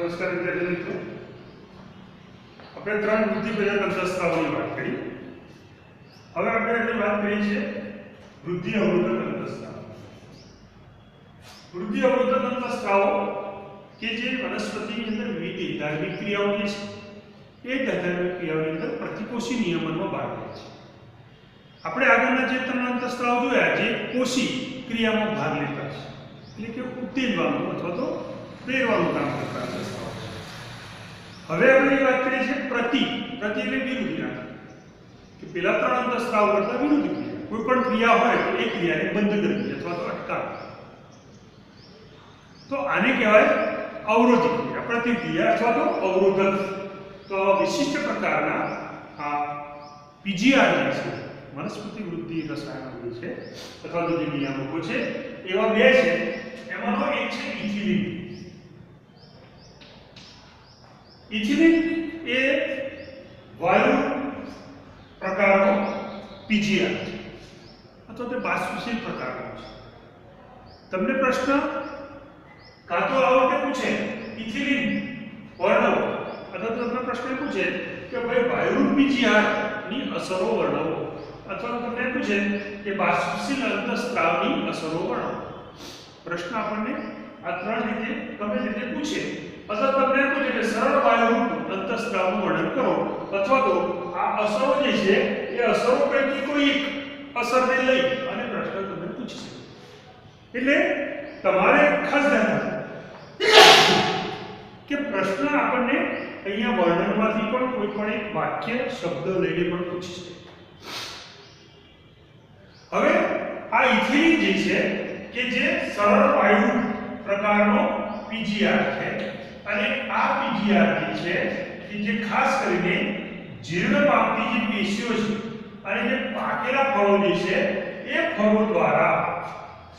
નમસ્કાર વિદ્યાર્થી મિત્રો. આપણે ત્રણ વૃદ્ધિ પેદા તંત્રસ્તાઓની વાત કરી. હવે આપણે આજે વાત કરી છે વૃદ્ધિ અવરોધક તંત્રસ્તાઓ વૃદ્ધિ અવરોધક તંત્રસ્તાઓ કે જે વનસ્પતિની અંદર વિવિધ ધાર્મિક ક્રિયાઓ જે છે, એ ધાર્મિક ક્રિયાઓની અંદર પ્રતિકોષી નિયમનમાં ભાગ લે છે. આપણે આગળના જે ત્રણ અંતસ્ત્રાવ જોયા, જે કોષી ક્રિયામાં ભાગ લેતા છે. એટલે કે ઉત્તેજવાનું અથવા તો પ્રેરવાનું કામ કરતા અંતસ્ત્રાવ હવે આપણે વાત કરીએ છીએ પ્રતિ પ્રતિ એટલે વિરુદ્ધ ક્રિયા કે પેલા ત્રણ અંતસ્ત્રાવ કરતા વિરુદ્ધ ક્રિયા. કોઈ પણ ક્રિયા હોય તો એ ક્રિયાને બંધ કરવી અથવા તો અટકાવવી તો આને કહેવાય અવરોધક ક્રિયા, પ્રતિક્રિયા અથવા તો અવરોધક. તો વિશિષ્ટ પ્રકારના આ પીજીઆર જે છે, વનસ્પતિ વૃદ્ધિ રસાયણ છે અથવા તો જે નિયામકો છે, એવા બે છે. એમાંનો એક છે ઇથિલિન. ઇથિલિન એ વાયુ પ્રકારનો પીજીઆર અથવા તે બાષ્પશીલ પ્રકારનો છે. તમને પ્રશ્ન કાં તો આ વખતે પૂછે, ઇથિલિન, વર્ણવો, અથવા તો તમને પ્રશ્ન પૂછે કે ભાઈ વાયુ પીજીઆરની અસરો વર્ણવો, અથવા તમને પૂછે કે બાષ્પશીલ અંતઃસ્ત્રાવની અસરો વર્ણવો. પ્રશ્ન આપણને આ ત્રણ રીતે ગમે રીતે પૂછે. અથવા તમને પૂછે કે સરળ વાયુ અંતસ્ત્રાવનું વર્ણન કરો, અથવા તો આ અસરો જે છે, એ અસરો પૈકી કોઈ એક અસરને લઈ અને પ્રશ્ન તમને પૂછશે એટલે તમારે ખાસ ધ્યાન કે પ્રશ્ન આપણને અહીંયા વર્ણનમાંથી પણ કોઈ પણ એક વાક્ય, શબ્દ લઈને પણ પૂછશે હવે આ ઇથિલિન જે છે, કે જે સરળ વાયુ પ્રકારનો પીજીઆર છે અને આ બીજી જે છે કે જે ખાસ કરીને જીર્ણ જે પેશીઓ છે અને જે પાકેલા ફળો જે છે, એ ફળો દ્વારા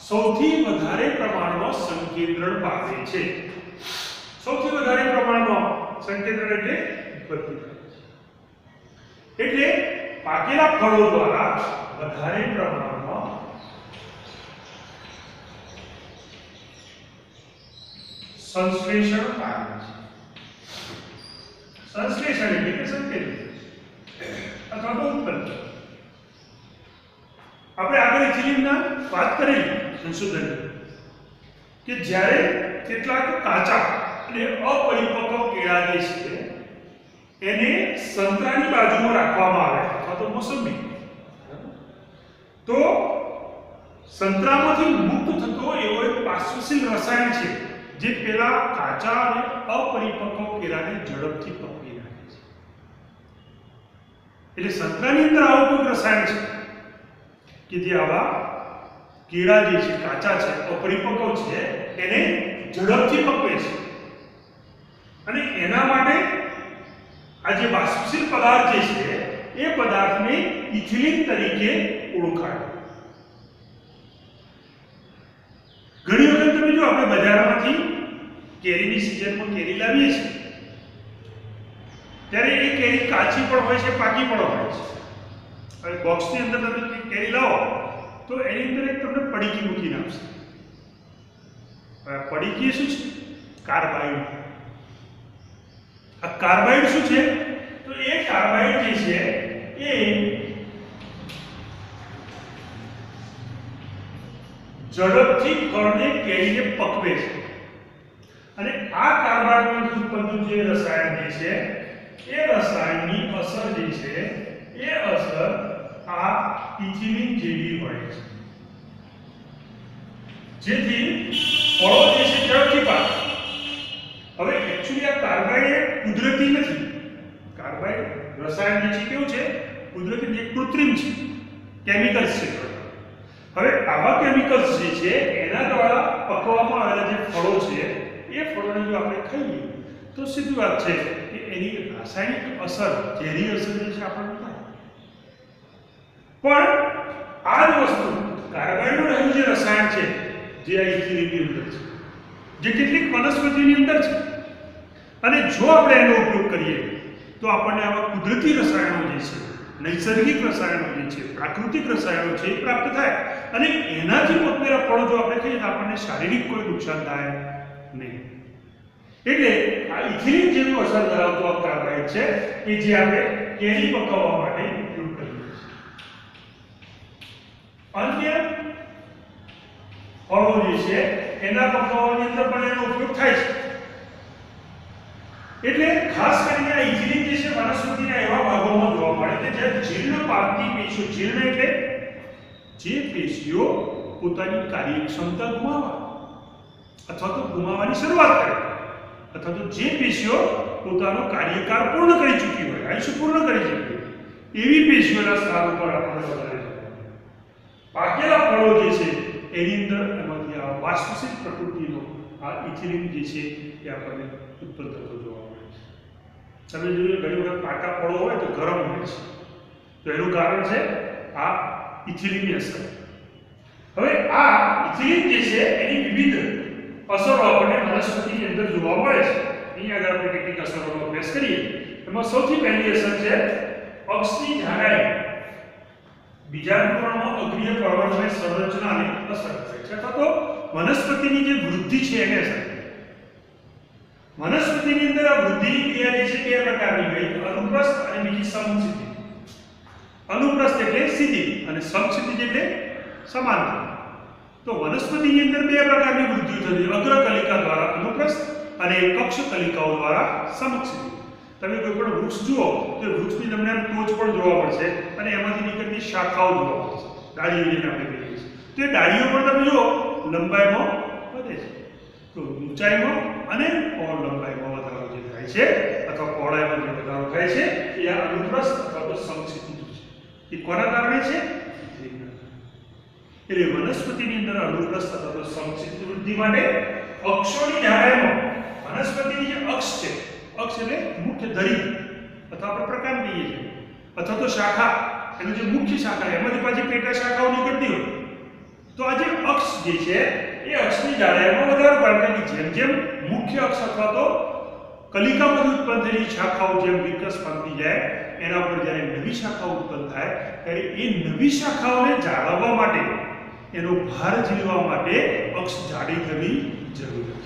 સૌથી વધારે પ્રમાણમાં સંકેન્દ્રણ પામે છે. સૌથી વધારે પ્રમાણમાં સંકેન્દ્રણ એટલે ઉત્પત્તિ થાય છે. એટલે પાકેલા ફળો દ્વારા વધારે પ્રમાણમાં સંશ્લેષણ પામે છે. સંશ્લેષણ એટલે કે સંકેત. અથવા તો ઉત્પન્ન. આપણે આગળ ઇથિલિનના વાત કરેલી સંશોધન. કે જ્યારે કેટલાક કાચા અને અપરિપક્વ કેળા જે છે, એને સંતરાની બાજુમાં રાખવામાં આવે અથવા તો મોસંબી. તો સંતરામાંથી મુક્ત થતો એવો એક પાર્શ્વશીલ રસાયણ છે. જે પેલા કાચા અને અપરિપક્વ કેળાને ઝડપથી પકવી રાખે છે. એટલે સંતરાની અંદર આવું કોઈ રસાયણ છે કે જે આવા કેળા જે છે, કાચા છે, અપરિપક્વ છે, એને ઝડપથી પકવે છે. અને એના માટે આ જે બાષ્પશીલ પદાર્થ જે છે, એ પદાર્થને ઇથિલિન તરીકે ઓળખાય. ઘણી વખત તમે જો આપણે બજારમાંથી કેરીની સિઝનમાં કેરી લાવીએ છીએ. ત્યારે એ કેરી કાચી પણ હોય છે, પાકી પણ હોય છે. હવે બોક્સની અંદર તમે કેરી લાવો, તો એની અંદર એક તમને પડીકી મૂકીને આપશે. પડીકી શું છે? કાર્બાઇડ. આ કાર્બાઇડ શું છે? તો એ કાર્બાઇડ જે છે, એ ઝડપથી ફળને કેરીને પકવે છે. અને આ કાર્બાઇડમાંથી ઉત્પન્ન જે રસાયણ જે છે, એ રસાયણની અસર જે છે, એ અસર આ ઇથિલિન જેવી હોય છે. જેથી ફળો જે છે ઝડપથી પાકે. હવે એકચ્યુઅલી આ કાર્બાઇડ કુદરતી નથી. કાર્બાઇડ રસાયણ જે છે કેવું છે? કુદરતી જે કૃત્રિમ છે. કેમિકલ્સ છે. હવે આવા કેમિકલ્સ જે છે, એના દ્વારા પકવવામાં આવેલા જે ફળો છે એ ફળોને જો આપણે ખાઈએ, તો સીધી વાત છે કે એની રાસાયણિક અસર ઝેરી અસર જે છે આપણને થાય. પણ આ જ વસ્તુ કાર્બાઇડનું રહેલું જે રસાયણ છે, જે આ ઇથિલિનની અંદર છે, જે કેટલીક વનસ્પતિની અંદર છે. અને જો આપણે એનો ઉપયોગ કરીએ, તો આપણને આવા કુદરતી રસાયણો જે છે, નૈસર્ગિક રસાયણો જે છે, પ્રાકૃતિક રસાયણો છે એ પ્રાપ્ત થાય. અને એનાથી પકવેલા ફળો જો આપણે ખાઈએ, તો આપણને શારીરિક કોઈ નુકસાન થાય એટલે આ ઇથિલિન જેવું અસર ધરાવતો આ કાર્બાઇડ છે કે જે આપણે કેરી પકવવા માટે ઉપયોગ કરીએ છીએ. અન્ય ફળો જે છે, એના પકવવાની અંદર પણ એનો ઉપયોગ થાય છે. એટલે ખાસ કરીને આ ઇથિલિન જે છે, વનસ્પતિના એવા ભાગોમાં જોવા મળે કે જે જીર્ણ પાકની પેશીઓ, જીર્ણ એટલે જે પેશીઓ પોતાની કાર્યક્ષમતા ગુમાવે, અથવા તો ગુમાવવાની શરૂઆત કરે. અથવા તો જે પેશીઓ પોતાનો કાર્યકાળ પૂર્ણ કરી ચૂકી હોય, આયુષ્ય પૂર્ણ કરી ચૂકી હોય, એવી પેશીઓના સ્થાન ઉપર આપણે વધારે પાકેલા ફળો જે છે, એની અંદર એમાંથી આ વાસ્તુશિક પ્રકૃતિનો આ ઇથિલિન જે છે, એ આપણને ઉત્પન્ન થતો જોવા મળે છે. તમે જોયું ઘણી વખત પાકા ફળો હોય તો ગરમ હોય છે. તો એનું કારણ છે આ ઇથિલિનની અસર. હવે આ ઇથિલિન જે છે, એની વિવિધ અસરો આપણને વનસ્પતિની અંદર જોવા મળે છે. અહીં આગળ આપણે કેટલીક અસરોનો અભ્યાસ કરીએ. એમાં સૌથી પહેલી અસર છે અક્ષની જાડાઈ. બીજાણુકરણમાં અગ્રીય પ્રવર્તન સંરચનાને અસર કરે છે. અથવા તો વનસ્પતિની જે વૃદ્ધિ છે એને અસર વનસ્પતિની અંદર આ વૃદ્ધિની ક્રિયા જે છે બે પ્રકારની હોય અનુપ્રસ્થ અને બીજી સમસ્થિતિ. અનુપ્રસ્થ એટલે સીધી અને સમસ્થિતિ એટલે સમાંતર તો વનસ્પતિની અંદર બે પ્રકારની વૃદ્ધિ થતી. અગ્રકલિકા દ્વારા અનુપ્રસ્થ અને કક્ષ કલિકાઓ દ્વારા સમક્ષ. તમે કોઈ પણ વૃક્ષ જુઓ, તો વૃક્ષની તમને ટોચ પણ જોવા મળશે અને એમાંથી નીકળતી શાખાઓ જોવા મળશે. ડાળીઓ જેને આપણે કહીએ છીએ. તો એ ડાળીઓ પણ તમે જુઓ, લંબાઈમાં વધે છે. તો ઊંચાઈમાં અને પહોળ લંબાઈમાં વધારો જે થાય છે, અથવા પહોળાઈમાં જે વધારો થાય છે, એ આ અનુપ્રસ્થ અથવા તો સંક્ષિપ્ત છે એ કોના કારણે છે? એટલે વનસ્પતિની અંદર અનુપ્રસ્થ અથવા તો સમક્ષિતિ વૃદ્ધિ માટે અક્ષોની જાડાઈમાં વનસ્પતિની જે અક્ષ છે, અક્ષ એટલે મુખ્ય ધરી, અથવા આપણે પ્રકાર કહીએ છીએ. અથવા તો શાખા, એનું જે મુખ્ય શાખા એમાંથી પાછી પેટા શાખાઓ નીકળતી હોય. તો આ જે અક્ષ જે છે, એ અક્ષની જાડાઈમાં વધારો કારણ કે જેમ જેમ મુખ્ય અક્ષ અથવા તો કલિકામાંથી ઉત્પન્ન થયેલી શાખાઓ જેમ વિકાસ પામતી જાય, એના પર જ્યારે નવી શાખાઓ ઉત્પન્ન થાય, ત્યારે એ નવી શાખાઓને જાળવવા માટે એનો ભાર ઝીલવા માટે અક્ષ જાડી થવી જરૂરી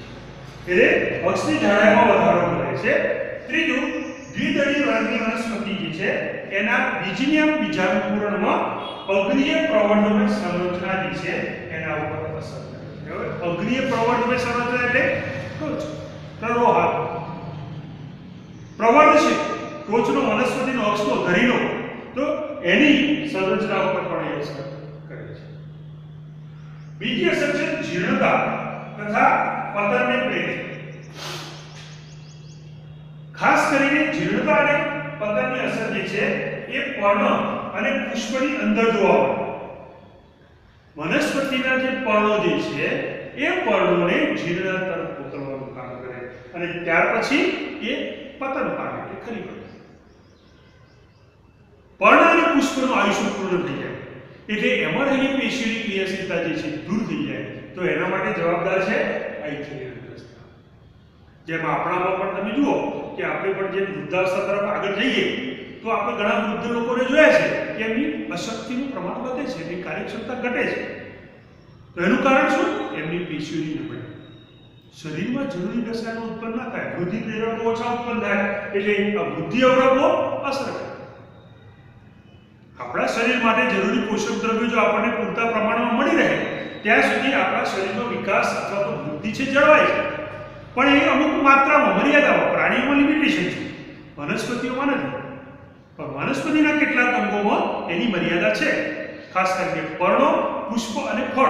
છે એટલે અક્ષની જાડાઈમાં વધારો કરે છે. ત્રીજું દ્વિદળી વર્ગની વનસ્પતિ જે છે, એના બીજનીય બીજાંકુરણમાં અગ્રીય પ્રવર્ધમય સંરચના જે છે, એના ઉપર અસર કરે છે. અગ્રીય પ્રવર્ધમય સંરચના એટલે ટોચ હાથ. પ્રવર્ધ છે, ટોચનો વનસ્પતિનો અક્ષનો ધરીનો. તો એની સંરચના ઉપર પણ એ અસર કરે બીજી અસર છે જીર્ણતા તથા પતનને પ્રેરે ખાસ કરીને જીર્ણતા અને પતનની અસર જે છે એ પર્ણ અને પુષ્પની અંદર જોવા મળે. વનસ્પતિના જે પર્ણો જે છે, એ પર્ણોને જીર્ણ તરફ મોકલવાનું કામ કરે અને ત્યાર પછી એ પતન પામે ખરી પડે પર્ણ અને પુષ્પનું આયુષ્ય પૂર્ણ થઈ જાય. એટલે એમાં રહેલી પેશીઓની ક્રિયાશીલતા જે છે દૂર થઈ જાય. તો એના માટે જવાબદાર છે આઈથિલિન અગ્રસ્તા જેમ આપણામાં પણ તમે જુઓ કે આપણે પણ જે વૃદ્ધાવસ્થા તરફ આગળ જઈએ, તો આપણે ઘણા વૃદ્ધ લોકોને જોયા છે કે એમની અશક્તિનું પ્રમાણ વધે છે, એમની કાર્યક્ષમતા ઘટે છે. તો એનું કારણ શું? એમની પેશીઓની નબળાઈ શરીરમાં જરૂરી રસાયણો ઉત્પન્ન ના થાય. વૃદ્ધિ પ્રેરકો ઓછા ઉત્પન્ન થાય. એટલે આ વૃદ્ધિ અવરોધો અસર આપણા શરીર માટે જરૂરી પોષક દ્રવ્યો જો આપણને પૂરતા પ્રમાણમાં મળી રહે, ત્યાં સુધી આપણા શરીરનો વિકાસ અથવા તો વૃદ્ધિ છે, જળવાય છે. પણ એ અમુક માત્રામાં મર્યાદામાં પ્રાણીઓમાં લિમિટેશન છે. વનસ્પતિઓમાં નથી. પણ વનસ્પતિના કેટલાક અંગોમાં એની મર્યાદા છે. ખાસ કરીને પર્ણો, પુષ્પ અને ફળ.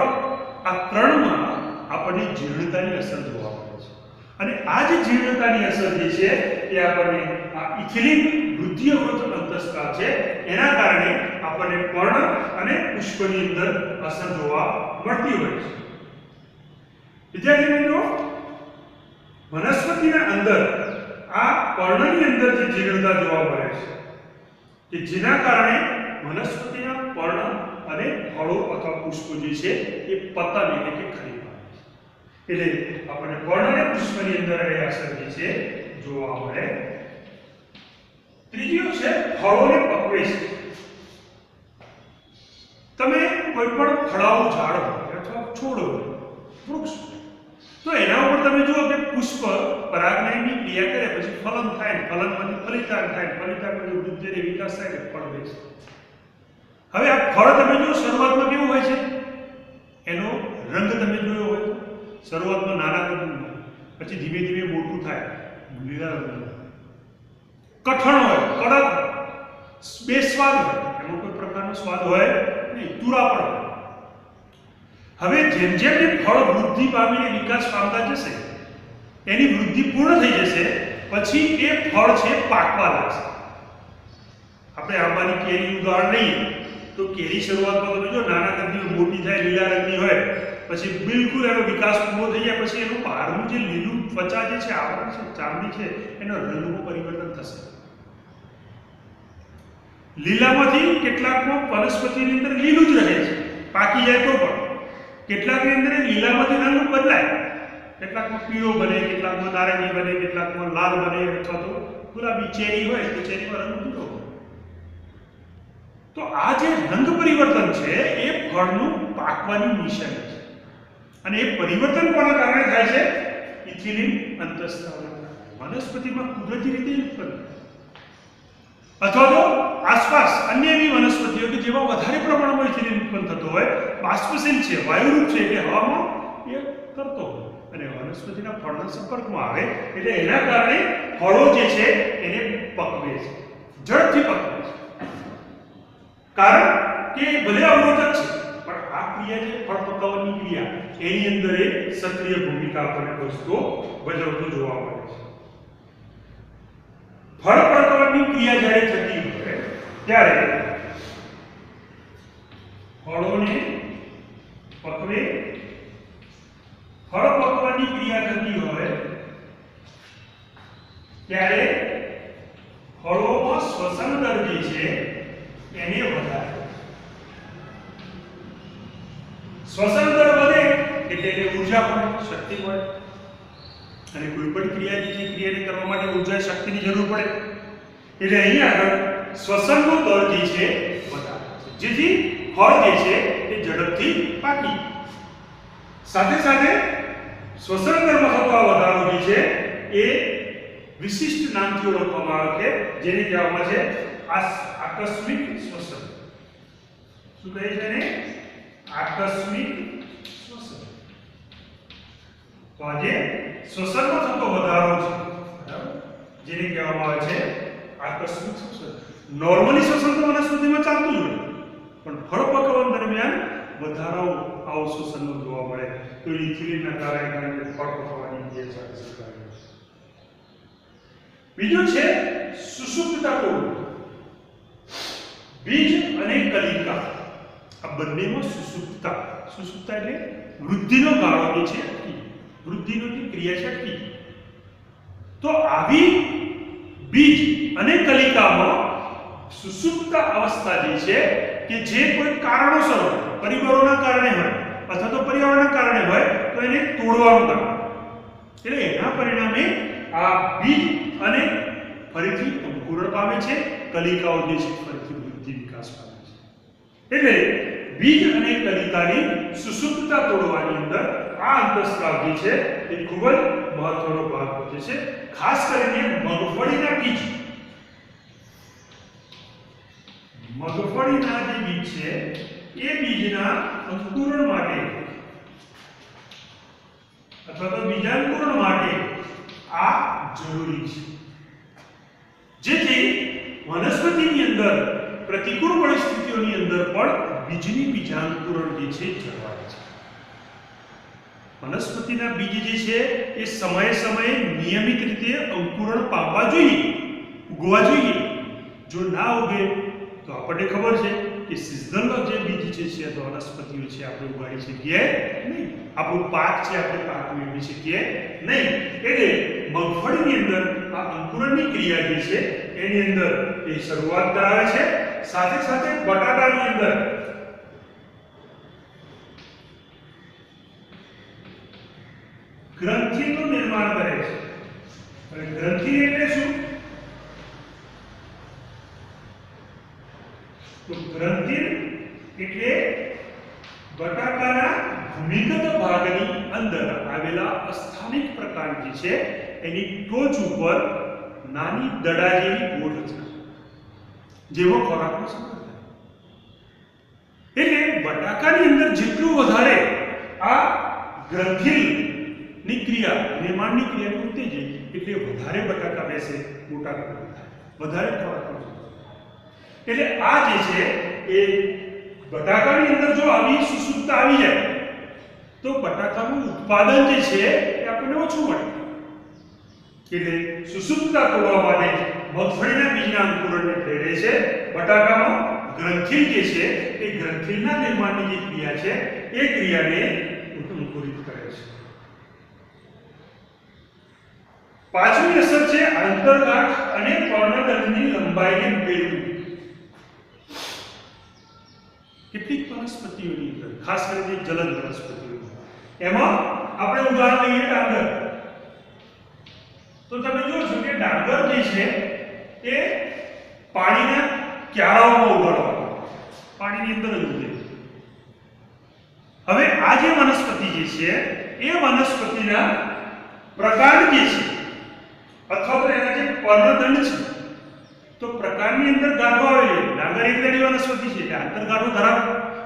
આ ત્રણમાં આપણને જીર્ણતાની અસર જોવા મળે છે. અને આ જે જીર્ણતાની અસર જે છે, એ આપણને આ ઇથિલિન વૃદ્ધિ અવરોધ અંતસ્ત્રાવ છે, એના કારણે આપણને પર્ણ અને પુષ્પની અંદર અસર જોવા મળતી હોય છે. વિદ્યાર્થી મિત્રો, વનસ્પતિના અંદર આ પર્ણની અંદર જે જીર્ણતા જોવા મળે છે, કે જેના કારણે વનસ્પતિના પર્ણ અને ફળો અથવા પુષ્પો જે છે, એ પતન એટલે કે ખરી પામે છે. એટલે આપણને પર્ણ અને પુષ્પની અંદર એ અસર જે છે, જોવા મળે ત્રીજું છે ફળોને પકવે છે તમે કોઈ પણ ફળાઓ ઝાડ હોય અથવા છોડ હોય વૃક્ષ, તો એના ઉપર તમે જુઓ કે પુષ્પ પરાગનયની ક્રિયા કરે, પછી ફલન થાય ફલનમાંથી ફલિતાન થાય ફલિતાન પછી વૃદ્ધિ અને વિકાસ થાય ફળ છે હવે આ ફળ તમે જો શરૂઆતમાં કેવું હોય છે? એનો રંગ તમે જોયો હોય શરૂઆતમાં નાના કદનું હોય, પછી ધીમે ધીમે મોટું થાય, લીલા રંગનું. કઠણ હોય, કડક બેસ્વાદ હોય, એમાં કોઈ પ્રકારનો સ્વાદ હોય નહીં, તુરા પણ હવે જેમ જેમ એ ફળ વૃદ્ધિ પામીને વિકાસ પામતા જશે, એની વૃદ્ધિ પૂર્ણ થઈ જશે, પછી એ ફળ છે પાકવા લાગશે. આપણે આંબાની કેરી ઉદાહરણ લઈએ, તો કેરી શરૂઆતમાં તમે જો નાના કદની મોટી થાય, લીલા રંગની હોય, પછી બિલકુલ એનો વિકાસ પૂરો થઈ જાય, પછી એનું બહારનું જે લીલું ત્વચા જે છે, આવરણ છે, ચામડી છે, એનો રંગનું પરિવર્તન થશે. લીલામાંથી કેટલાકમાં વનસ્પતિની અંદર લીલું જ રહે છે. પાકી જાય તો પણ. કેટલાકની અંદર લીલામાંથી રંગ બદલાય. કેટલાકમાં પીળો બને, કેટલાકમાં નારંગી બને, કેટલાકમાં લાલ બને અથવા તો ગુલાબી. ચેરી હોય તો ચેરીમાં રંગ પીળો હોય. તો આ જે રંગ પરિવર્તન છે, એ ફળનું પાકવાની મિશન છે. અને એ પરિવર્તન કોના કારણે થાય છે? ઇથિલિન અંતસ્ત્રાવના વનસ્પતિમાં કુદરતી રીતે ઉત્પન્ન અથવા તો આસપાસ અન્ય એવી વનસ્પતિઓ કે જેમાં વધારે પ્રમાણમાં ઇથિલિન ઉત્પન્ન થતો હોય બાષ્પશીલ છે, વાયુરૂપ છે એટલે હવામાં, એ કરતો હોય. અને વનસ્પતિના ફળના સંપર્કમાં આવે, એટલે એના કારણે ફળો જે છે, એને પકવે છે. ઝડપથી પકવે છે. કારણ કે ભલે અવરોધક છે, પણ આ ક્રિયા જે ફળ પકાવવાની ક્રિયા, એની અંદર એ સક્રિય ભૂમિકા આપણને વસ્તુઓ ભજવતો જોવા મળે છે. ફળ પકવવાની ક્રિયા જ્યારે થતી હોય ત્યારે ફળોને પકવે, ફળ પકવાની ક્રિયા થતી હોય, ત્યારે ફળોમાં શ્વસન દર જે છે, એને વધારે. શ્વસન દર વધે એટલે એને ઊર્જા મળે, શક્તિ મળે. અને કોઈ પણ ક્રિયા જે ક્રિયાને કરવા માટે ઊર્જા, શક્તિની જરૂર પડે. એટલે અહીંયા આગળ શ્વસનનો દર જે છે વધારે છે જેથી ફળ જે છે એ ઝડપથી પાકી. સાથે સાથે શ્વસન દરમાં થતો આ વધારો જે છે એ વિશિષ્ટ નામથી ઓળખવામાં આવે છે, જેને કહેવામાં છે આકસ્મિક શ્વસન શું કહે છે ને આકસ્મિક શ્વસન તો આજે શ્વસનમાં થતો વધારો છે? જેને કહેવામાં આવે છે આકસ્મિક શ્વસન નોર્મલી શ્વસન તો વનસ્પતિમાં ચાલતું જ હોય. પણ ફળ પકવન દરમિયાન વધારો આવો શ્વસનનો જોવા મળે તો ઇથિલિનના કારણે ફળ પકવવાની જે છે. બીજું છે સુષુપ્તતા કોડ. બીજ અને કલિકા. આ બંનેમાં સુષુપ્તતા. સુષુપ્તતા એટલે વૃદ્ધિનો ગાળો જે છે વૃદ્ધિનો જે ક્રિયા છે તો આવી બીજ અને કલિકામાં સુષુપ્ત અવસ્થા જે છે, કે જે કોઈ કારણોસર પરિબળોના કારણે હોય, અથવા તો પર્યાવરણના કારણે હોય, તો એને તોડવાનું કામ. એટલે એના પરિણામે આ બીજ અને ફરીથી અંકુરણ પામે છે, કલિકાઓ જે છે, ફરીથી વૃદ્ધિ વિકાસ પામે છે. એટલે બીજ અને કલિકાની સુસુપ્તતા તોડવાની અંદર આ અંતઃસ્ત્રાવ જે છે, એ ખૂબ જ મહત્વનો ભાગ ભજવે છે. ખાસ કરીને મગફળીના બીજ. મગફળીના જે બીજ છે, એ બીજના અંકુરણ માટે. અથવા તો બીજાંકુરણ માટે આ જરૂરી છે. જેથી વનસ્પતિની અંદર પ્રતિકૂળ પરિસ્થિતિઓની અંદર પણ બીજની બીજાંકુરણ જે છે, જળવાય છે. વનસ્પતિના બીજ જે છે, એ સમયે સમયે નિયમિત રીતે અંકુરણ પામવા જોઈએ, ઉગવા જોઈએ. જો ના ઉગે તો આપણને ખબર છે કે સિઝનલ જે બીજ છે અથવા વનસ્પતિઓ છે, આપણે ઉગાડી શકીએ નહીં. આપણો પાક છે, આપણે પાક મેળવી શકીએ નહીં. એટલે મગફળીની અંદર આ અંકુરણની ક્રિયા જે છે, એની અંદર એ શરૂઆત કરાવે છે. સાથે સાથે બટાટાની અંદર ગ્રંથિનું નિર્માણ કરે છે. ગ્રંથિ એટલે શું? તો ગ્રંથિ એટલે બટાકાના ભૂમિગત ભાગની અંદર આવેલા અસ્થાનિક પ્રકાર જે છે, એની ટોચ ઉપર નાની દડા જેવી ગોળ છે જેવો ખોરાકનો સંગ્રહ થાય. એટલે બટાકાની અંદર જેટલું વધારે આ ગ્રંથિની ક્રિયા, નિર્માણની ક્રિયાને ઉત્તેજે એટલે વધારે બટાકા બેસે, મોટા થાય. વધારે થાય. એટલે આ જે છે, એ બટાકાની અંદર જો આવી સુસુપ્તતા આવી જાય, તો બટાકાનું ઉત્પાદન જે છે, એ આપણને ઓછું મળે. એટલે સુસુપ્તતા તોડવા માટે મગફળીના બીજના અંકુરણને પ્રેરે છે, બટાકાનો ગ્રંથિ જે છે, એ ગ્રંથિના નિર્માણની જે ક્રિયા છે, એ ક્રિયાને અંકુરિત કરે છે. પાંચમી અસર છે આંતરગાંઠ અને પર્ણદંડની લંબાઈને પ્રેરવું કેટલીક વનસ્પતિઓની અંદર, ખાસ કરીને જલદ વનસ્પતિઓ એમાં આપણે ઉદાહરણ લઈએ ડાંગર. તો તમે જોશો કે ડાંગર જે છે, એ પાણીના ક્યારાઓમાં ઉગાડવામાં પાણીની અંદર જ ઉગે હવે આ જે વનસ્પતિ જે છે, એ વનસ્પતિના પ્રકાર જે છે, અથવા તો એના જે પર્ણદંડ છે તો પ્રકારની અંદર ગાંઠો આવેલી ડાંગર એક દડી વનસ્પતિ છે એટલે આંતરગાંઠો ધરાવે.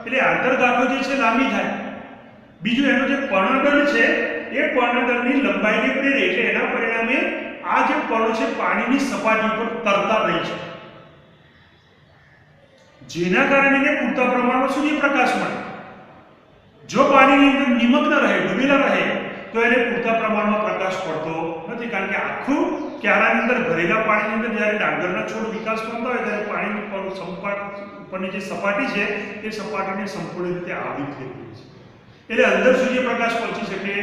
એટલે આંતરગાંઠો જે છે લાંબી થાય. બીજું એનો જે પર્ણદળ છે, એ પર્ણદળની લંબાઈને પ્રેરે એટલે એના પરિણામે આ જે પર્ણો છે પાણીની સપાટી ઉપર તરતા રહી છે. જેના કારણે એને પૂરતા પ્રમાણમાં સૂર્યપ્રકાશ મળે. જો પાણીની અંદર નિમગ્ન રહે, ડૂબેલા રહે, તો એને પૂરતા પ્રમાણમાં પ્રકાશ પડતો નથી. કારણ કે આખું ક્યારાની અંદર ભરેલા પાણીની અંદર જ્યારે ડાંગરના છોડ વિકાસ પામતા હોય ત્યારે પાણીની પર સંપાટ ઉપરની જે સપાટી છે, એ સપાટીને સંપૂર્ણ રીતે આવી થઈ ગઈ છે. એટલે અંદર સૂર્યપ્રકાશ પહોંચી શકે.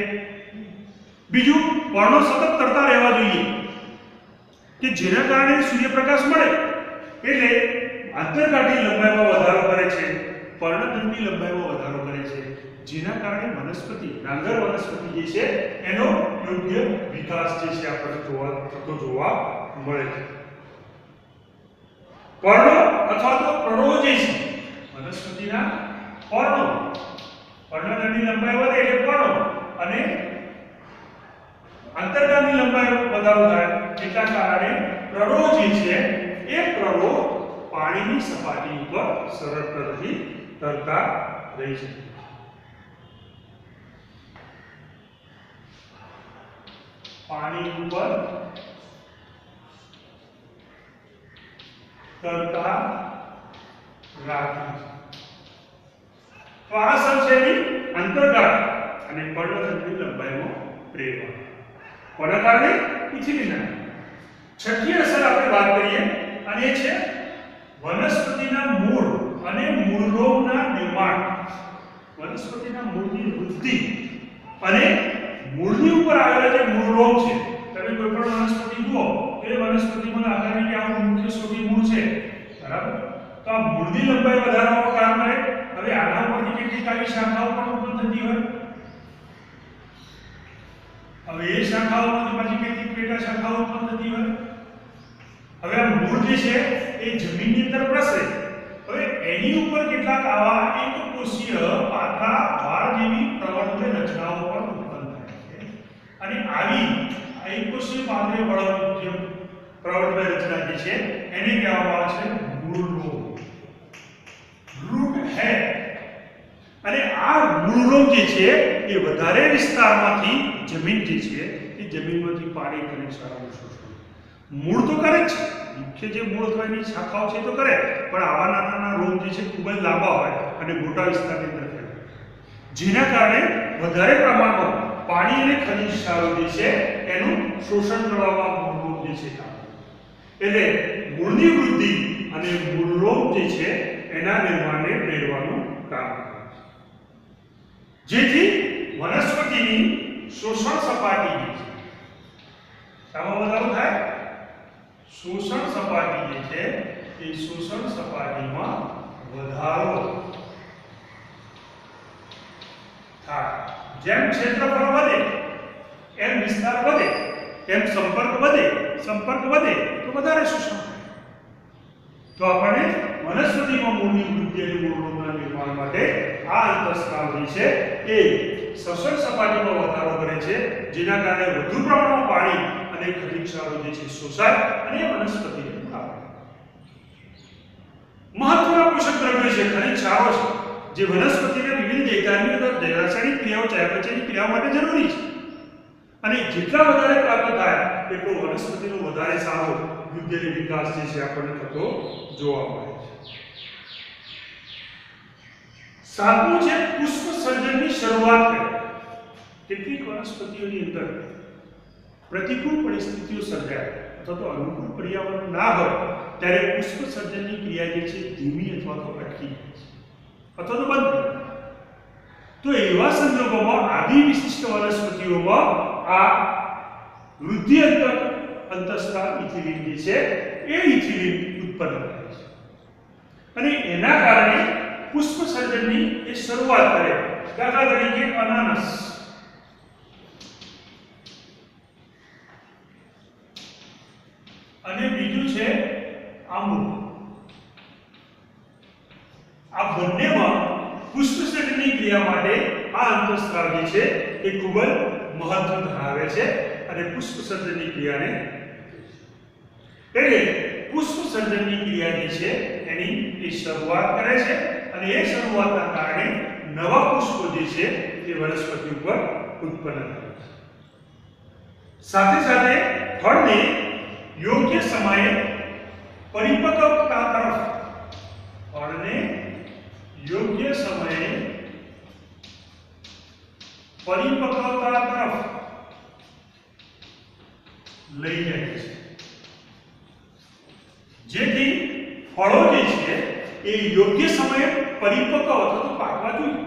બીજું, પર્ણો સતત તરતા રહેવા જોઈએ. કે જેના કારણે સૂર્યપ્રકાશ મળે. એટલે આંતરકાઠી લંબાઈમાં વધારો કરે છે, પર્ણદંડની લંબાઈમાં વધારો કરે છે. જેના કારણે વનસ્પતિ, ડાંગર વનસ્પતિ જે છે, એનો યોગ્ય વિકાસ જે છે આપણને જોવા થતો જોવા મળે છે. પર્ણો અથવા તો પ્રણો જે છે, વનસ્પતિના પર્ણો પર્ણદંડની લંબાઈ વધે એટલે પર્ણો અને અંતરગામી લંબાઈ વધારો થાય એટલા કારણે પ્રણો જે છે, એ પ્રણો પાણીની સપાટી ઉપર સરળતાથી તરતા રહી છે. પાણી ઉપર તરતા રાખી તો આ સર છે એની અને પર્ણદંડની લંબાઈમાં પ્રેરવા કોના કારણે? ઇથિલિનના છઠ્ઠી અસર આપણે વાત કરીએ, અને એ છે વનસ્પતિના મૂળ અને મૂળરોગના નિર્માણ. વનસ્પતિના મૂળની વૃદ્ધિ અને મૂળની ઉપર આવેલા જે મૂળ રોગ છે, તમે કોઈ પણ વનસ્પતિ જુઓ, એ વનસ્પતિમાં આધારે કે આવું મુખ્ય સ્વરૂપી મૂળ છે. બરાબર? તો આ મૂળની લંબાઈ વધારવાનું કામ કરે. હવે આના ઉપરથી કેટલીક આવી શાખાઓ પણ ઉત્પન્ન થતી હોય? હવે એ શાખાઓમાંથી પાછી કેટલીક પેટા શાખાઓ ઉત્પન્ન થતી હોય? હવે આ મૂળ જે છે, એ જમીનની અંદર પ્રસરે. હવે એની ઉપર કેટલાક આવા એક કોષીય પાતળા વાળ જેવી પ્રવર્તક રચનાઓ પણ ઉત્પન્ન થાય છે અને આવી આ પાત્રે વળાંક જે પ્રવર્તક રચના જે છે એને કહેવામાં આવે છે મૂળ રોગ. રૂટ હે અને આ મૂળ રોગ જે છે એ વધારે વિસ્તારમાંથી જમીન જે છે એ જમીનમાંથી પાણી અને સારાનું શોષણ. મૂળ તો કરે જ મુખ્ય જે મૂળ અથવા એની શાખાઓ છે તો કરે. પણ આવા નાના નાના રોગ જે છે ખૂબ જ લાંબા હોય અને મોટા વિસ્તારની અંદર જેના કારણે વધારે પ્રમાણમાં પાણી અને ખનિજ સારો જે છે, એનું શોષણ કરવામાં મૂળરોગ જે છે. એટલે મૂળની વૃદ્ધિ અને મૂળરોગ જે છે, એના નિર્માણને પ્રેરવાનું કામ જેથી વનસ્પતિની શોષણ સપાટી જે છે આમાં વધારો થાય? શોષણ સપાટી જે છે, એ શોષણ સપાટીમાં વધારો થાય. જેમ ક્ષેત્રફળ વધે, એમ વિસ્તાર વધે, એમ સંપર્ક વધે સંપર્ક વધે, તો વધારે શોષણ થાય તો આપણને વનસ્પતિમાં મૂળની વૃદ્ધિ અને મૂળના નિર્માણ માટે આ અંતસ્ત્રાવ જે છે એ સસર સપાટીમાં વધારો કરે છે, જેના કારણે વધુ પ્રમાણમાં પાણી અને ખનિજ ક્ષારો જે છે શોષાય અને વનસ્પતિને મહત્વના પોષક દ્રવ્યો છે, ખનિજ ક્ષારો છે. જે વનસ્પતિને વિવિધ દેહધાર્મિક અંદર રાસાયણિક ક્રિયાઓ ચયાપચયની ક્રિયાઓ માટે જરૂરી છે. અને જેટલા વધારે પ્રાપ્ત થાય, એટલો વનસ્પતિનો વધારે સારો વૃદ્ધિ વિકાસ જે છે આપણને થતો જોવા મળે છે. સાતમું છે પુષ્પ સર્જનની શરૂઆત કરે કેટલીક વનસ્પતિઓની અંદર પ્રતિકૂળ પરિસ્થિતિઓ સર્જાય અથવા તો અનુકૂળ પર્યાવરણ ના હોય, ત્યારે પુષ્પ સર્જનની ક્રિયા જે છે ધીમી અથવા તો અટકી જાય છે. અથવા તો બંધ તો એવા સંજોગોમાં આદિ વિશિષ્ટ વનસ્પતિઓમાં આ વૃદ્ધિ અંતર અંતસ્ત્રાવ ઇથિલિન જે છે, એ ઇથિલિન ઉત્પન્ન થાય છે. અને એના કારણે પુષ્પ સર્જનની એ શરૂઆત કરે. દાખલા તરીકે અનાનસ અને બીજું છે આંબુ આ બંનેમાં પુષ્પ સર્જનની ક્રિયા માટે આ અંતસ્ત્રાવ જે છે એ ખૂબ જ મહત્વ ધરાવે છે અને પુષ્પ સર્જનની ક્રિયાને એટલે પુષ્પ સર્જનની ક્રિયા જે છે એની એ શરૂઆત કરે છે અને એ શરૂઆતના કારણે નવા પુષ્પો જે છે એ વનસ્પતિ ઉપર ઉત્પન્ન થાય છે. સાથે સાથે ફળને યોગ્ય સમયે પરિપક્વતા તરફ ફળને યોગ્ય સમયે પરિપક્વતા તરફ લઈ જાય છે. જેથી ફળો જે છે એ યોગ્ય સમયે પરિપક્વ અથવા તો પાકવા જોઈએ.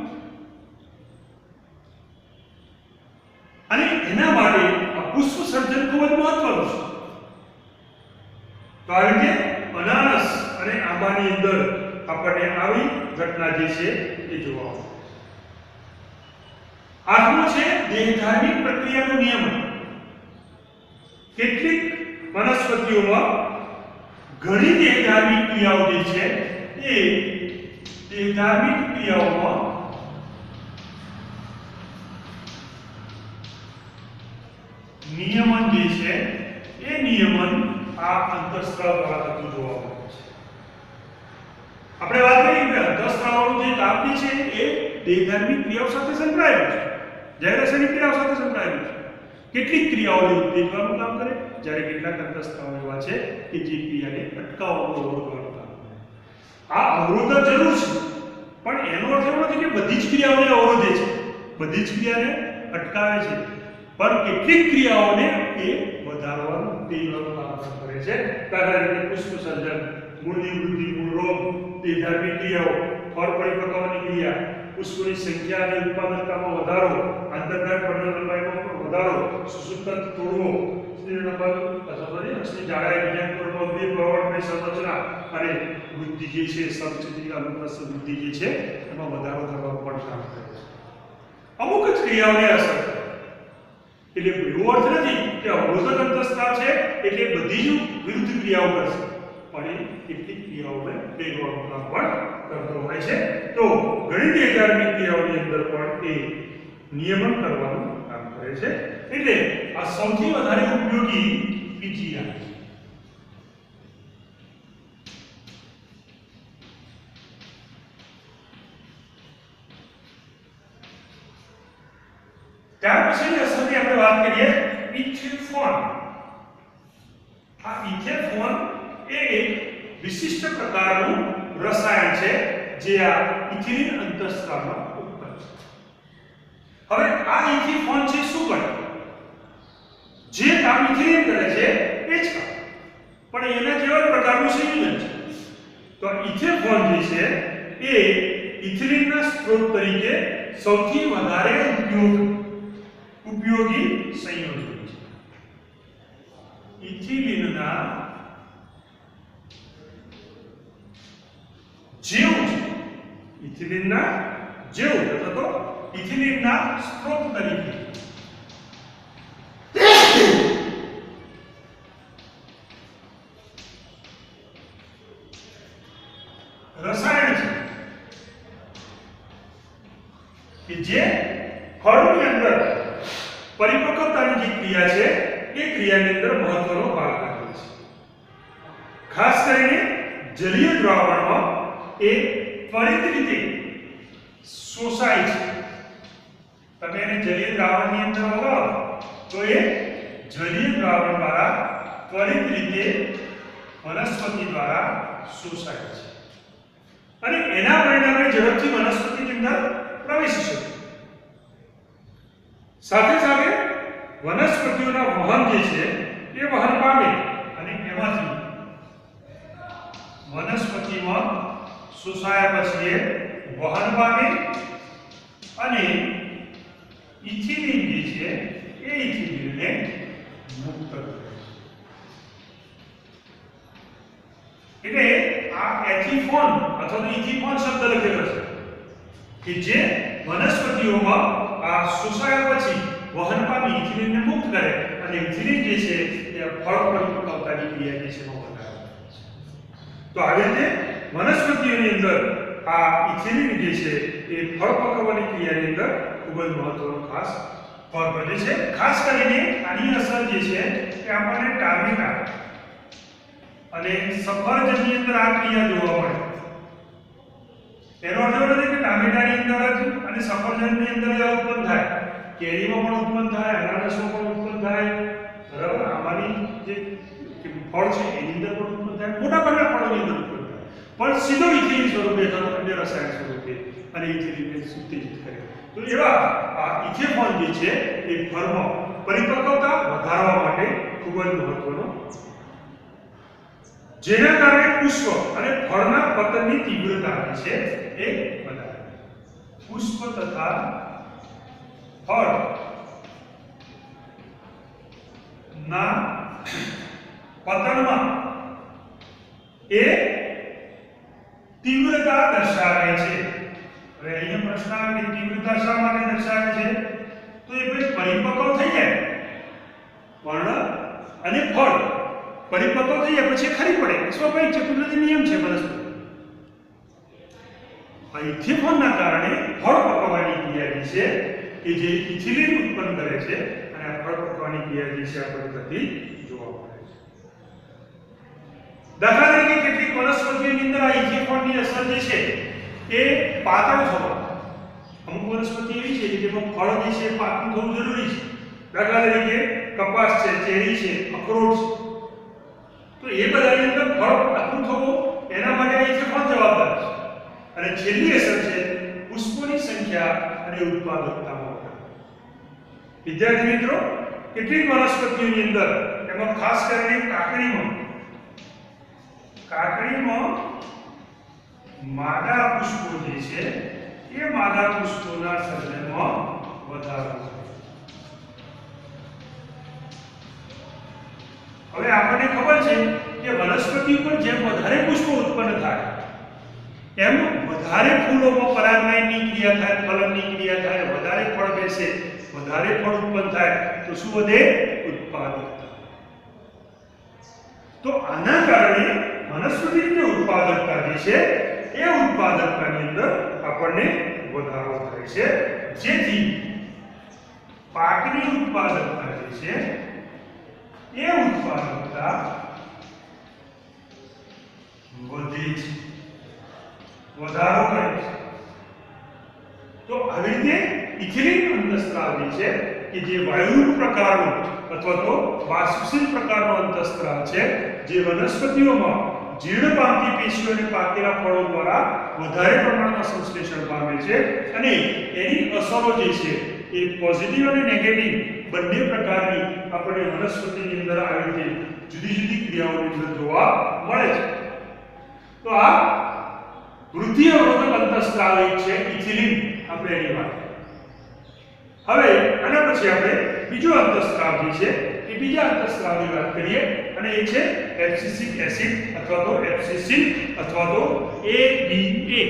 અને એના માટે આ પુષ્પ સર્જન ખૂબ જ મહત્વનું છે. કારણ કે અનારસ અને આંબાની અંદર આપણને આવી ઘટના જે છે એ જોવા મળે. આઠમું છે દેહધાર્મિક પ્રક્રિયાનું નિયમન કેટલીક વનસ્પતિઓમાં ઘણી દેહધાર્મિક ક્રિયાઓ જે છે, એ દેહધાર્મિક ક્રિયાઓમાં નિયમન જે છે, એ નિયમન આ અંતસ્ત્રાવ દ્વારા થતું જોવા મળે છે. આપણે વાત કરીએ કે અંતસ્ત્રાવનું જે કામ છે, એ દેહધાર્મિક ક્રિયાઓ સાથે સંકળાયેલું છે. જ્યારે રાસાયણિક ક્રિયાઓ સાથે સંકળાયેલું છે. કેટલીક ક્રિયાઓને ઉત્તેજવાનું કામ કરે? જ્યારે કેટલાક અંતસ્ત્રાવો એવા છે કે જે ક્રિયાને અટકાવવાનું અવરોધવાનું કામ કરે. આ અવરોધ જરૂર છે. પણ એનો અર્થ એવો નથી કે બધી જ ક્રિયાઓને અવરોધે છે. બધી જ ક્રિયાને અટકાવે છે. પણ કેટલીક ક્રિયાઓને એ વધારવાનું ઉત્તેજવાનું કામ કરે છે. દાખલા તરીકે પુષ્પ સર્જન, મૂળની વૃદ્ધિ, મૂળ રોગ, તે ધાર્મિક ક્રિયાઓ, ફળ પરિપક્વવાની ક્રિયા પુષ્પોની સંખ્યા અને ઉત્પાદકતામાં વધારો આંતરદાય પર્ણલંબાઈમાં પણ વધારો સુસુપ્તંત તોડવો. અક્ષની જાડાઈ વિજ્ઞાન પૂર્વ બે અને વૃદ્ધિ જે છે સબચિત્રી અનુપ્રસ્થ વૃદ્ધિ જે છે, એમાં વધારો કરવા પણ કામ કરે છે. અમુક જ ક્રિયાઓને અસર એટલે એવો અર્થ નથી કે અવરોધક અંતસ્થા છે, એટલે બધી જ વિરુદ્ધ ક્રિયાઓ કરશે. પણ એ કેટલીક ક્રિયાઓને પણ કરતો હોય છે. તો ઘણી દેહધાર્મિક ક્રિયાઓની અંદર પણ એ નિયમન કરવાનું કામ કરે છે. એટલે આ સૌથી વધારે ઉપયોગી પીજીઆર છે ત્યાર પછીની અસરની આપણે વાત કરીએ ઇથેફોન આ ઇથેફોન એ એક વિશિષ્ટ પ્રકારનું રસાયણ છે જે આ ઇથિલિન અંતઃસ્ત્રાવમાં ઉત્પન્ન છે. હવે આ ઇથિફોન છે શું કરે? જે કામ ઇથિલિન કરે છે, એ જ કામ. પણ એના જેવા પ્રકારનું સંયોજન છે તો ઇથેફોન જે છે, એ ઇથિલિનના સ્ત્રોત તરીકે સૌથી વધારે ઉપયોગ, ઉપયોગી સંયોજન છે. ઇથિલિનના જેવું છે. ઇથિલિનના જેવું અથવા તો ઇથિલિનના સ્ત્રોત તરીકે રસાયણ છે કે જે ફળની અંદર પરિપક્વતાની જે ક્રિયા છે એ ક્રિયાની અંદર મહત્વનો ભાગ ભજવે છે ખાસ કરીને જલીય દ્રાવણમાં એ ત્વરિત રીતે શોષાય છે. તમે એને જલીય દ્રાવણની અંદર વગાડો તો એ જલીય દ્રાવણ દ્વારા ત્વરિત રીતે વનસ્પતિ દ્વારા શોષાય છે. અને એના પરિણામે ઝડપથી વનસ્પતિની અંદર પ્રવેશી શકે. સાથે સાથે વનસ્પતિઓના વહન જે છે, એ વહન પામે અને એમાંથી વનસ્પતિમાં શોષાયા પછી એ વહન પામે અને ઇથિલિન જે છે એ ઇથિલિનને મુક્ત કરે એટલે આ એથિફોન અથવા તો ઇથિફોન શબ્દ લખેલો છે કે જે વનસ્પતિઓમાં આ શોષાયા પછી વહન પામી ઇથિલિનને મુક્ત કરે અને ઇથિલિન જે છે એ ફળ પરિપક્વતાની ક્રિયા જે છે. તો આવી રીતે વનસ્પતિઓની અંદર આ ઇથિલિન જે છે એ ફળ પકવવાની ક્રિયાની અંદર ખૂબ જ મહત્વનો ખાસ ભાગ ભજવે છે. ખાસ કરીને આની અસર જે છે એ આપણને ટામેટા અને સફરજનની અંદર આ ક્રિયા જોવા મળે. એનો અર્થ એવો નથી કે ટામેટાની અંદર જ અને સફરજનની અંદર જ ઉત્પન્ન થાય. કેરીમાં પણ ઉત્પન્ન થાય અનાનસમાં પણ ઉત્પન્ન થાય. બરાબર? આમાંની જે ફળ છે એની અંદર પણ ઉત્પન્ન થાય. મોટા ભાગના ફળોની અંદર પણ સીધો ઇથિલિન સ્વરૂપે થતો રસાયણ સ્વરૂપે અને ઇથિલિનને સુત્તેજિત કરે. તો એવા આ ઇથેફોન જે છે, એ ફળમાં પરિપક્વતા વધારવા માટે ખૂબ જ મહત્વનો જેના કારણે પુષ્પ અને ફળના પતનની તીવ્રતા જે છે, એ વધારે. પુષ્પ તથા ફળ ના પતનમાં એ તીવ્રતા દર્શાવે છે. હવે અહીંયા પ્રશ્ન આવે કે તીવ્રતા શા માટે દર્શાવે છે? તો એ ભાઈ પરિપક્વ થઈ જાય. પર્ણ અને ફળ. પરિપક્વ થઈ જાય, પછી ખરી પડે. સ્વાભાવિક છે, કુદરતી નિયમ છે વનસ્પતિ આ કારણે ફળ પકવવાની ક્રિયા છે, કે જે ઇથિલિન ઉત્પન્ન કરે છે, અને આ ફળ પકવવાની ક્રિયા છે, આ થતી જોવા મળે છે. દાખલા તરીકે કેટલીક વનસ્પતિઓની અંદર આ ઇથિફોનની અસર જે છે, એ પાતળ થવા અમુક વનસ્પતિ એવી છે કે જેમાં ફળ જે છે પાકું થવું જરૂરી છે. દાખલા તરીકે કપાસ છે, ચેરી છે, અખરોટ છે. તો એ બધાની અંદર ફળ પાકું થવું, એના માટે આ ઇથિફોન જવાબદાર છે. અને છેલ્લી અસર છે પુષ્પોની સંખ્યા અને ઉત્પાદકતામાં વિદ્યાર્થી મિત્રો, કેટલીક વનસ્પતિઓની અંદર, એમાં ખાસ કરીને કાકડીમાં કાકડીમાં માદા પુષ્પો જે છે, એ માદા પુષ્પોના સર્જનમાં વધારો હવે આપણને ખબર છે કે વનસ્પતિ ઉપર જેમ વધારે પુષ્પો ઉત્પન્ન થાય, એમ વધારે ફૂલોમાં પરાગનયનની ક્રિયા થાય, ફલનની ક્રિયા થાય, વધારે ફળ બેસે, વધારે ફળ ઉત્પન્ન થાય, તો શું વધે? ઉત્પાદકતા. તો આના કારણે વનસ્પતિની ઉત્પાદકતા જે છે, એ ઉત્પાદકતાની અંદર આપણને વધારો થાય છે. જેથી પાકની ઉત્પાદકતા જે છે, એ ઉત્પાદકતા વધે છે. વધારો કરે છે. તો આવી રીતે ઇથિલિન અંતસ્ત્રાવ છે, કે જે વાયુ પ્રકારનો અથવા તો વાસુશીલ પ્રકારનો અંતસ્ત્રાવ છે, જે વનસ્પતિઓમાં જીર્ણ પામતી પેશીઓ અને પાકેલા ફળો દ્વારા વધારે પ્રમાણમાં સંશ્લેષણ પામે છે અને એની અસરો જે છે એ પોઝિટિવ અને નેગેટિવ બંને પ્રકારની આપણે વનસ્પતિની અંદર આવી છે જુદી જુદી ક્રિયાઓની અંદર જોવા મળે છે. તો આ વૃદ્ધિ અવરોધક અંતસ્ત્રાવ છે, ઇથિલિન આપણે એની વાત હવે આના પછી આપણે બીજો અંતસ્ત્રાવ જે છે એ બીજા અંતસ્ત્રાવની વાત કરીએ. અને એ છે એબ્સિસિક એસિડ અથવા તો એબ્સિસિન અથવા તો ABA